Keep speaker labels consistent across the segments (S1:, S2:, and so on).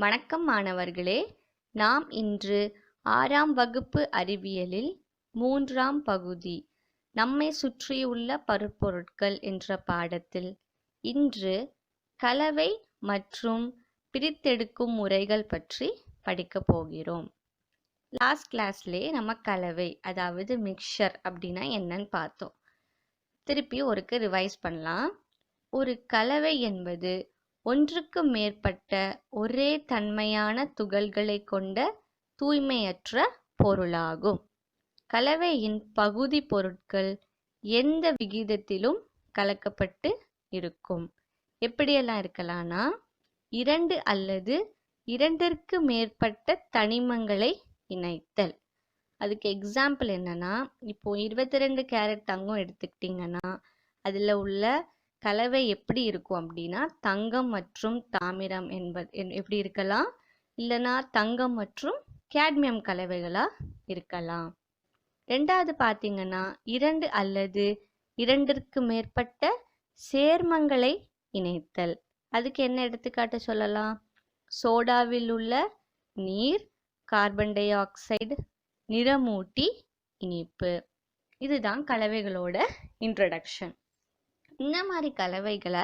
S1: வணக்கம் மாணவர்களே. நாம் இன்று ஆறாம் வகுப்பு அறிவியலில் மூன்றாம் பகுதி நம்மை சுற்றியுள்ள பருப்பொருட்கள் என்ற பாடத்தில். இன்று கலவை மற்றும் பிரித்தெடுக்கும் முறைகள் பற்றி படிக்கப் போகிறோம். லாஸ்ட் கிளாஸ்லே நம்ம கலவை அதாவது மிக்சர் அப்படின்னா என்னன்னு பார்த்தோம். திருப்பி ஒருக்கு ரிவைஸ் பண்ணலாம். ஒரு கலவை என்பது ஒன்றுக்கு மேற்பட்ட ஒரே தன்மையான துகள்களை கொண்ட தூய்மையற்ற பொருளாகும். கலவையின் பகுதி பொருட்கள் எந்த விகிதத்திலும் கலக்கப்பட்டு இருக்கும். எப்படியெல்லாம் இருக்கலாம்னா இரண்டு அல்லது இரண்டிற்கு மேற்பட்ட தனிமங்களை இணைத்தல். அதுக்கு எக்ஸாம்பிள் என்னன்னா இப்போ இருபத்தி ரெண்டு கேரட் தங்கம் எடுத்துக்கிட்டிங்கன்னா அதில் உள்ள கலவை எப்படி இருக்கும் அப்படின்னா தங்கம் மற்றும் தாமிரம் என்பது என்- எப்படி இருக்கலாம்? இல்லைன்னா தங்கம் மற்றும் கேட்மியம் கலவைகளாக இருக்கலாம். ரெண்டாவது பார்த்தீங்கன்னா இரண்டு அல்லது இரண்டிற்கு மேற்பட்ட சேர்மங்களை இணைத்தல். அதுக்கு என்ன எடுத்துக்காட்டு சொல்லலாம்? சோடாவில் உள்ள நீர் கார்பன் டை ஆக்சைடு நிறமூட்டி இனிப்பு. இதுதான் கலவைகளோட இன்ட்ரடக்ஷன் இந்த மாதிரி கலவைகளை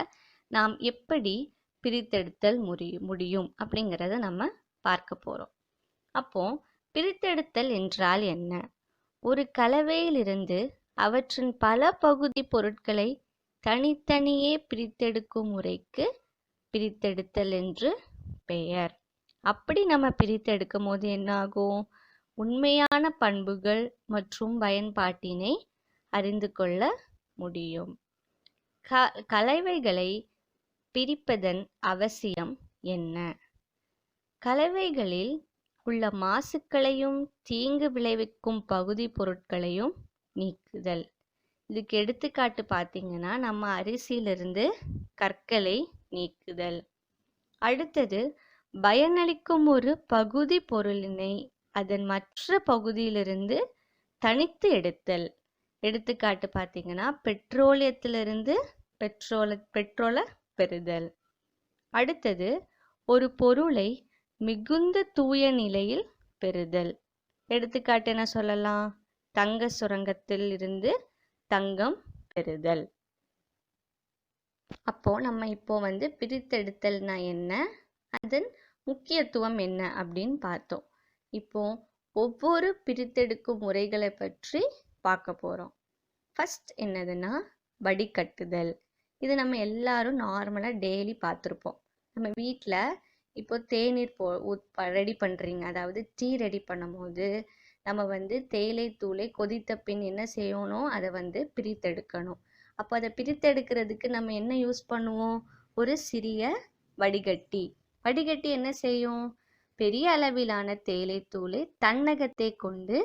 S1: நாம் எப்படி பிரித்தெடுத்தல் முடி- முடியும் அப்படிங்கிறத நம்ம பார்க்க போகிறோம் அப்போ பிரித்தெடுத்தல் என்றால் என்ன? ஒரு கலவையிலிருந்து அவற்றின் பல பகுதி பொருட்களை தனித்தனியே பிரித்தெடுக்கும் முறைக்கு பிரித்தெடுத்தல் என்று பெயர். அப்படி நம்ம பிரித்தெடுக்கும் போது என்ன ஆகும் உண்மையான பண்புகள் மற்றும் பயன்பாட்டினை அறிந்து கொள்ள முடியும். க கலவைகளை பிரிப்பதன் அவசியம் என்ன? கலவைகளில் உள்ள மாசுக்களையும் தீங்கு விளைவிக்கும் பகுதி பொருட்களையும் நீக்குதல். இதுக்கு எடுத்துக்காட்டு பார்த்தீங்கன்னா நம்ம அரிசியிலிருந்து கற்களை நீக்குதல். அடுத்தது பயனளிக்கும் ஒரு பகுதி பொருளினை அதன் மற்ற பகுதியிலிருந்து தனித்து எடுத்தல். எடுத்துக்காட்டு பார்த்தீங்கன்னா பெட்ரோலியத்திலிருந்து பெட்ரோல பெட்ரோலை பெறுதல். அடுத்தது ஒரு பொருளை மிகுந்த தூய நிலையில் பெறுதல். எடுத்துக்காட்டு என்ன சொல்லலாம்? தங்க சுரங்கத்தில் இருந்து தங்கம் பெறுதல். அப்போ நம்ம இப்போ வந்து பிரித்தெடுத்தல்னா என்ன? அதன் முக்கியத்துவம் என்ன அப்படின்னு பார்த்தோம். இப்போ ஒவ்வொரு பிரித்தெடுக்கும் முறைகளை பற்றி பார்க்க போகிறோம் ஃபஸ்ட் என்னதுன்னா வடிகட்டுதல் இது நம்ம எல்லாரும் நார்மலாக டெய்லி பார்த்துருப்போம். நம்ம வீட்டில் இப்போ தேநீர் போ ரெடி பண்ணுறீங்க அதாவது டீ ரெடி பண்ணும்போது நம்ம வந்து தேயிலை தூளை கொதித்த பின் என்ன செய்யணும்? அதை வந்து பிரித்தெடுக்கணும். அப்போ அதை பிரித்தெடுக்கிறதுக்கு நம்ம என்ன யூஸ் பண்ணுவோம்? ஒரு சிறிய வடிகட்டி. வடிகட்டி என்ன செய்யும்? பெரிய அளவிலான தேயிலை தூளை தன்னகத்தை கொண்டு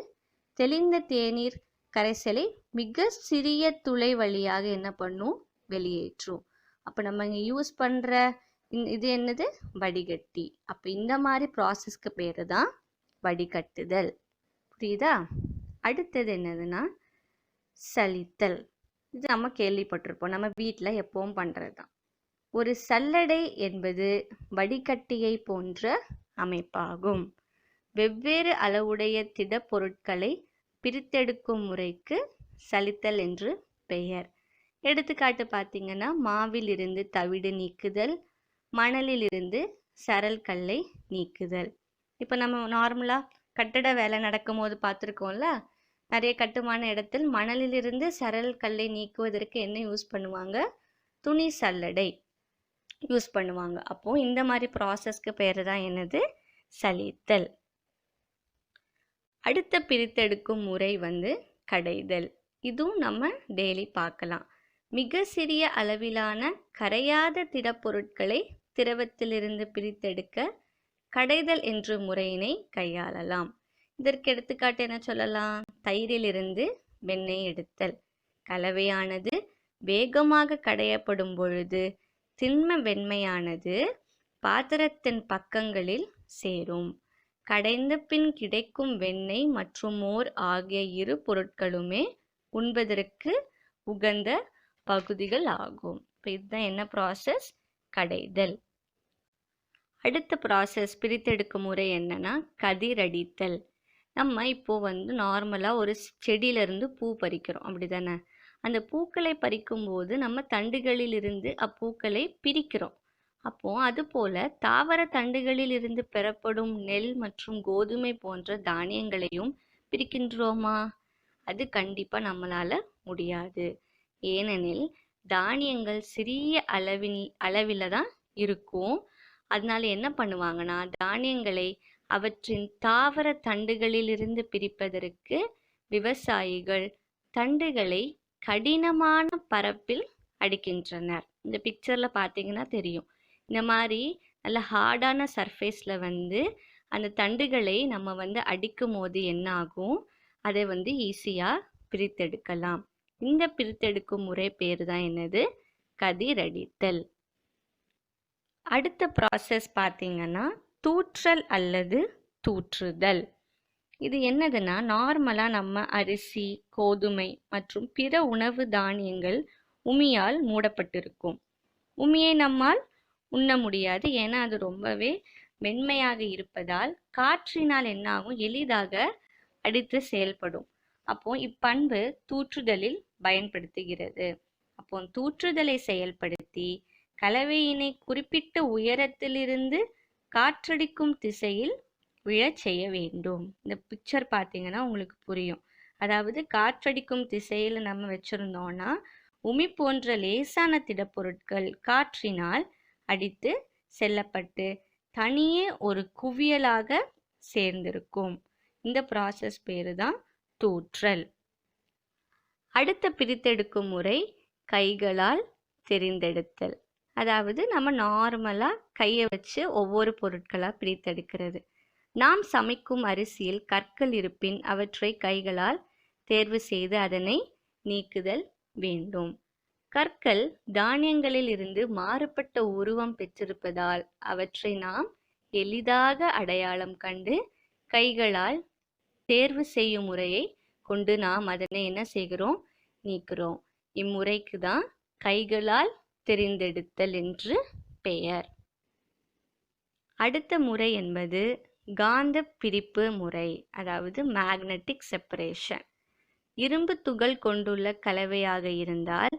S1: தெளிந்த தேநீர் கரைசலை மிக சிறிய துளை வழியாக என்ன பண்ணும்? வெளியேற்றும். அப்போ நம்ம இங்கே யூஸ் பண்ணுற இது என்னது? வடிகட்டி. அப்போ இந்த மாதிரி ப்ராசஸ்க்கு பேர் தான் வடிகட்டுதல். புரியுதா? அடுத்தது என்னதுன்னா சலித்தல். இது நம்ம கேள்விப்பட்டிருப்போம். நம்ம வீட்டில் எப்பவும் பண்ணுறது தான். ஒரு சல்லடை என்பது வடிகட்டியை போன்ற அமைப்பாகும். வெவ்வேறு அளவுடைய திடப்பொருட்களை பிரித்தெடுக்கும் முறைக்கு சலித்தல் என்று பெயர். எடுத்துக்காட்டு பார்த்தீங்கன்னா மாவிலிருந்து தவிடு நீக்குதல் மணலிலிருந்து சரல் கல்லை நீக்குதல். இப்போ நம்ம நார்மலாக கட்டட வேலை நடக்கும்போது பார்த்துருக்கோம்ல நிறைய கட்டுமான இடத்தில் மணலிலிருந்து சரல் கல்லை நீக்குவதற்கு என்ன யூஸ் பண்ணுவாங்க? துணி சல்லடை யூஸ் பண்ணுவாங்க. அப்போ இந்த மாதிரி ப்ராசஸ்க்கு பேர் தான் என்னது? சலித்தல். அடுத்த பிரித்தெடுக்கும் முறை வந்து கடைதல். இதுவும் நம்ம டெய்லி பார்க்கலாம். மிக சிறிய அளவிலான கரையாத திடப்பொருட்களை திரவத்திலிருந்து பிரித்தெடுக்க கடைதல் என்ற முறையினை கையாளலாம். இதற்கு எடுத்துக்காட்டு என்ன சொல்லலாம்? தயிரிலிருந்து வெண்ணெய் எடுத்தல். கலவையானது வேகமாக கடையப்படும் பொழுது திண்ம வெண்மையானது பாத்திரத்தின் பக்கங்களில் சேரும். கடைந்த பின் கிடைக்கும் வெண்ணெய் மற்றும் மோர் ஆகிய இரு பொருட்களுமே உண்பதற்கு உகந்த பகுதிகள் ஆகும். இப்போ இதுதான் என்ன ப்ராசஸ் கடைதல். அடுத்த ப்ராசஸ் பிரித்தெடுக்கும் முறை என்னன்னா கதிரடித்தல். நம்ம இப்போ வந்து நார்மலாக ஒரு செடியிலேருந்து பூ பறிக்கிறோம். அப்படி தானே அந்த பூக்களை பறிக்கும்போது நம்ம தண்டுகளிலிருந்து அப்பூக்களை பிரிக்கிறோம். அப்போ அதுபோல தாவர தண்டுகளில் இருந்து பெறப்படும் நெல் மற்றும் கோதுமை போன்ற தானியங்களையும் பிரிக்கின்றோமா? அது கண்டிப்பா நம்மளால முடியாது. ஏனெனில் தானியங்கள் சிறிய அளவில் அளவில் தான் இருக்கும். அதனால என்ன பண்ணுவாங்கன்னா தானியங்களை அவற்றின் தாவர தண்டுகளிலிருந்து பிரிப்பதற்கு விவசாயிகள் தண்டுகளை கடினமான பரப்பில் அடிக்கின்றனர். இந்த பிக்சரில் பார்த்தீங்கன்னா தெரியும். இந்த மாதிரி நல்ல ஹார்டான சர்ஃபேஸில் வந்து அந்த தண்டுகளை நம்ம வந்து அடிக்கும் போது என்ன ஆகும்? அதை வந்து ஈஸியாக பிரித்தெடுக்கலாம். இந்த பிரித்தெடுக்கும் முறை பேர் தான் என்னது? கதிரடித்தல். அடுத்த ப்ராசஸ் பார்த்திங்கன்னா தூற்றல் அல்லது தூற்றுதல். இது என்னதுன்னா நார்மலாக நம்ம அரிசி கோதுமை மற்றும் பிற உணவு தானியங்கள் உமியால் மூடப்பட்டிருக்கும். உமியை நம்மால் உண்ண முடியாது. ஏன்னா அது ரொம்பவே மென்மையாக இருப்பதால் காற்றினால் என்னாகும்? எளிதாக அடித்து செயல்படும். அப்போ இப்பண்பு தூற்றுதலில் பயன்படுத்துகிறது. அப்போ தூற்றுதலை செயல்படுத்தி கலவையினை குறிப்பிட்ட உயரத்திலிருந்து காற்றடிக்கும் திசையில் விழச் செய்ய வேண்டும். இந்த பிக்சர் பார்த்தீங்கன்னா உங்களுக்கு புரியும். அதாவது காற்றடிக்கும் திசையில் நம்ம வச்சுருந்தோம்னா உமி போன்ற லேசான திடப்பொருட்கள் காற்றினால் அடித்து செல்லப்பட்டு தனியே ஒரு குவியலாக சேர்ந்திருக்கும். இந்த ப்ராசஸ் பேர் தான் தூற்றல். அடுத்த பிரித்தெடுக்கும் முறை கைகளால் தெரிந்தெடுத்தல். அதாவது நம்ம நார்மலாக கையை வச்சு ஒவ்வொரு பொருட்களாக பிரித்தெடுக்கிறது. நாம் சமைக்கும் அரிசியில் கற்கள் இருப்பின் அவற்றை கைகளால் தேர்வு செய்து அதனை நீக்குதல் வேண்டும். கற்கள் தானியங்களில் இருந்து மாறுபட்ட உருவம் பெற்றிருப்பதால் அவற்றை நாம் எளிதாக அடையாளம் கண்டு கைகளால் தேர்வு செய்யும் முறையை கொண்டு நாம் அதனை என்ன செய்கிறோம்? நீக்கிறோம் இம்முறைக்கு தான் கைகளால் தெரிந்தெடுத்தல் என்று பெயர். அடுத்த முறை என்பது காந்த பிரிப்பு முறை அதாவது மேக்னெட்டிக் செப்பரேஷன் இரும்பு துகள் கொண்டுள்ள கலவையாக இருந்தால்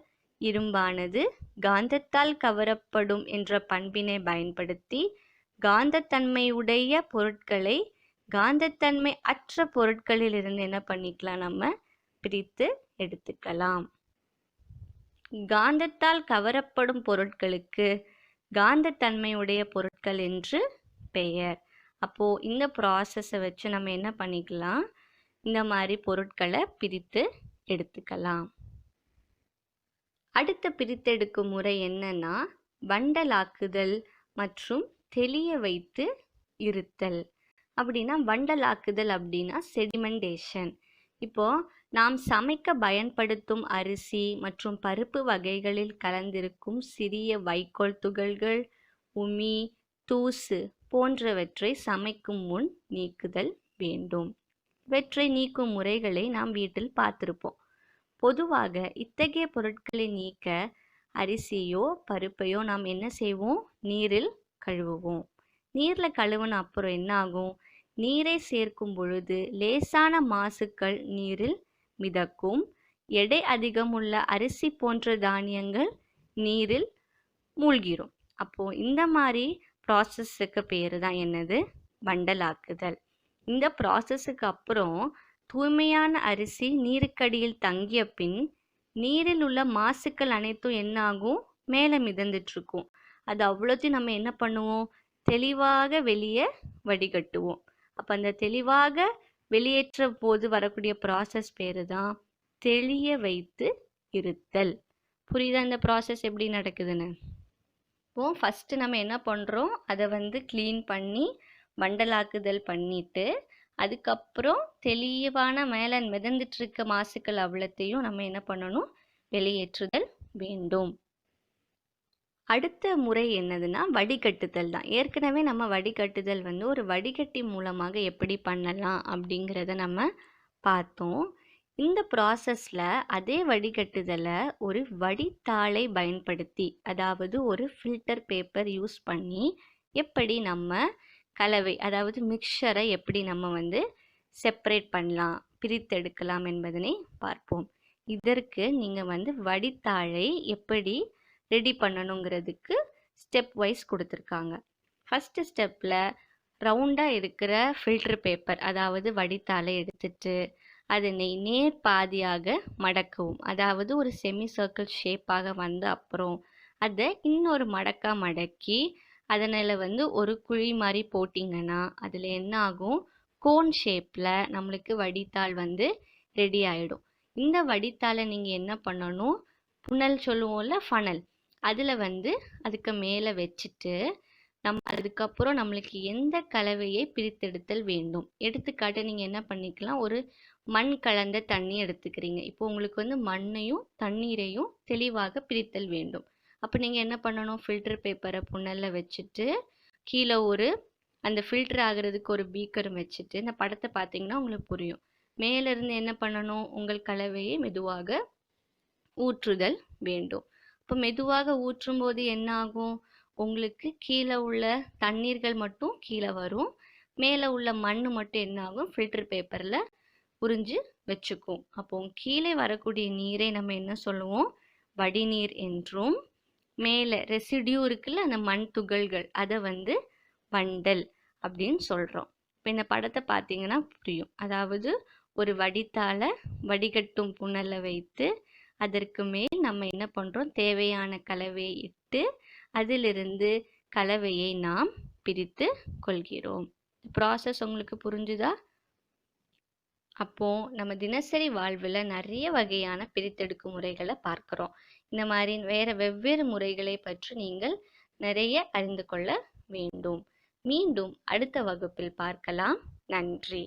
S1: இரும்பானது காந்தத்தால் கவரப்படும் என்ற பண்பினை பயன்படுத்தி காந்தத்தன்மையுடைய பொருட்களை காந்தத்தன்மை அற்ற பொருட்களில் இருந்து என்ன பண்ணிக்கலாம் நம்ம பிரித்து எடுத்துக்கலாம். காந்தத்தால் கவரப்படும் பொருட்களுக்கு காந்தத்தன்மையுடைய பொருட்கள் என்று பெயர். அப்போ இந்த ப்ராசஸை வச்சு நம்ம என்ன பண்ணிக்கலாம்? இந்த மாதிரி பொருட்களை பிரித்து எடுத்துக்கலாம். அடுத்த பிரித்தெடுக்கும் முறை என்னன்னா வண்டலாக்குதல் மற்றும் தெளிய வைத்து இருத்தல். அப்படின்னா வண்டலாக்குதல் அப்படின்னா செடிமெண்டேஷன் இப்போ நாம் சமைக்க பயன்படுத்தும் அரிசி மற்றும் பருப்பு வகைகளில் கலந்திருக்கும் சிறிய வைக்கோல் துகள்கள் உமி தூசு போன்றவற்றை சமைக்கும் முன் நீக்குதல் வேண்டும். இவற்றை நீக்கும் முறைகளை நாம் வீட்டில் பார்த்திருப்போம். பொதுவாக இத்தகைய பொருட்களை நீக்க அரிசியோ பருப்பையோ நாம் என்ன செய்வோம்? நீரில் கழுவுவோம். நீரில் கழுவுன அப்புறம் என்ன ஆகும்? நீரை சேர்க்கும் பொழுது லேசான மாசுக்கள் நீரில் மிதக்கும். எடை அதிகமுள்ள அரிசி போன்ற தானியங்கள் நீரில் மூழ்கிரும். அப்போ இந்த மாதிரி ப்ராசஸுக்கு பேர் தான் என்னது? வண்டலாக்குதல். இந்த ப்ராசஸுக்கு அப்புறம் தூய்மையான அரிசி நீருக்கடியில் தங்கிய பின் நீரில் உள்ள மாசுக்கள் அனைத்தும் என்ன ஆகும் மேலே மிதந்துட்ருக்கும் அது அவ்வளோத்தையும் நம்ம என்ன பண்ணுவோம்? தெளிவாக வெளியே வடிகட்டுவோம். அப்போ அந்த தெளிவாக வெளியேற்ற போது வரக்கூடிய ப்ராசஸ் பேர் தான் தெளிய வைத்து இருத்தல். புரியுதா? இந்த ப்ராசஸ் எப்படி நடக்குதுன்னு? இப்போ ஃபஸ்ட்டு நம்ம என்ன பண்ணுறோம் அதை வந்து க்ளீன் பண்ணி வண்டலாக்குதல் பண்ணிவிட்டு அதுக்கப்புறம் தெளிவான மேலே மிதந்துட்டு இருக்க மாசுக்கள் அவ்வளத்தையும் நம்ம என்ன பண்ணணும்? வெளியேற்றுதல் வேண்டும். அடுத்த முறை என்னதுன்னா வடிகட்டுதல் தான். ஏற்கனவே நம்ம வடிகட்டுதல் வந்து ஒரு வடிகட்டி மூலமாக எப்படி பண்ணலாம் அப்படிங்கிறத நம்ம பார்த்தோம். இந்த ப்ராசஸில் அதே வடிகட்டுதலை ஒரு வடித்தாளை பயன்படுத்தி அதாவது ஒரு ஃபில்டர் பேப்பர் யூஸ் பண்ணி எப்படி நம்ம கலவை. அதாவது மிக்சரை எப்படி நம்ம வந்து செப்பரேட் பண்ணலாம் பிரித்தெடுக்கலாம் என்பதனை பார்ப்போம். இதற்கு நீங்கள் வந்து வடித்தாழை எப்படி ரெடி பண்ணணுங்கிறதுக்கு ஸ்டெப் வைஸ் கொடுத்துருக்காங்க. ஃபஸ்ட்டு ஸ்டெப்பில் ரவுண்டாக இருக்கிற ஃபில்டர் பேப்பர் அதாவது வடித்தாழை எடுத்துட்டு அதனை நேர் பாதியாக மடக்கவும். அதாவது ஒரு செமி சர்க்கிள் ஷேப்பாக வந்த அப்புறம் அதை இன்னொரு மடக்காக மடக்கி அதனால் வந்து ஒரு குழி மாதிரி போட்டிங்கன்னா அதில் என்ன ஆகும் கோன் ஷேப்பில் நம்மளுக்கு வடித்தாள் வந்து ரெடி ஆகிடும் இந்த வடித்தாளை நீங்கள் என்ன பண்ணணும்? புனல் சொல்லுவோம்ல ஃபனல் அதில் வந்து அதுக்கு மேலே வச்சுட்டு நம் அதுக்கப்புறம் நம்மளுக்கு எந்த கலவையை பிரித்தெடுத்தல் வேண்டும்? எடுத்துக்காட்டு நீங்கள் என்ன பண்ணிக்கலாம்? ஒரு மண் கலந்த தண்ணி எடுத்துக்கிறீங்க. இப்போ உங்களுக்கு வந்து மண்ணையும் தண்ணீரையும் தெளிவாக பிரித்தல் வேண்டும். அப்போ நீங்கள் என்ன பண்ணணும்? ஃபில்டர் பேப்பரை புனலில் வச்சுட்டு கீழே ஒரு அந்த ஃபில்டர் ஆகிறதுக்கு ஒரு பீக்கரும் வச்சுட்டு இந்த படத்தை பார்த்தீங்கன்னா உங்களுக்கு புரியும். மேலேருந்து என்ன பண்ணணும்? உங்கள் கலவையை மெதுவாக ஊற்றுதல் வேண்டும். இப்போ மெதுவாக ஊற்றும் போது என்ன ஆகும்? உங்களுக்கு கீழே உள்ள தண்ணீர்கள் மட்டும் கீழே வரும். மேலே உள்ள மண் மட்டும் என்ன ஆகும்? ஃபில்டர் பேப்பரில் உறிஞ்சு வச்சுக்கும். அப்போ கீழே வரக்கூடிய நீரை நம்ம என்ன சொல்லுவோம்? வடிநீர் என்றும் மேலே ரெசிடியூ இருக்குல்ல அந்த மண் துகள்கள் அதை வந்து வண்டல் அப்படின்னு சொல்கிறோம் இப்போ இந்த படத்தை பார்த்தீங்கன்னா புரியும். அதாவது ஒரு வடித்தால வடிகட்டும் புனலை வைத்து அதற்கு மேல் நம்ம என்ன பண்ணுறோம் தேவையான கலவையை இட்டு அதிலிருந்து கலவையை நாம் பிரித்து கொள்கிறோம். ப்ராசஸ் உங்களுக்கு புரிஞ்சுதா? அப்போ நம்ம தினசரி வாழ்வில் நிறைய வகையான பிரித்தெடுக்கும் முறைகளை பார்க்குறோம். இந்த மாதிரி வேற வெவ்வேறு முறைகளை பற்றி நீங்கள் நிறைய அறிந்து கொள்ள வேண்டும். மீண்டும் அடுத்த வகுப்பில் பார்க்கலாம். நன்றி.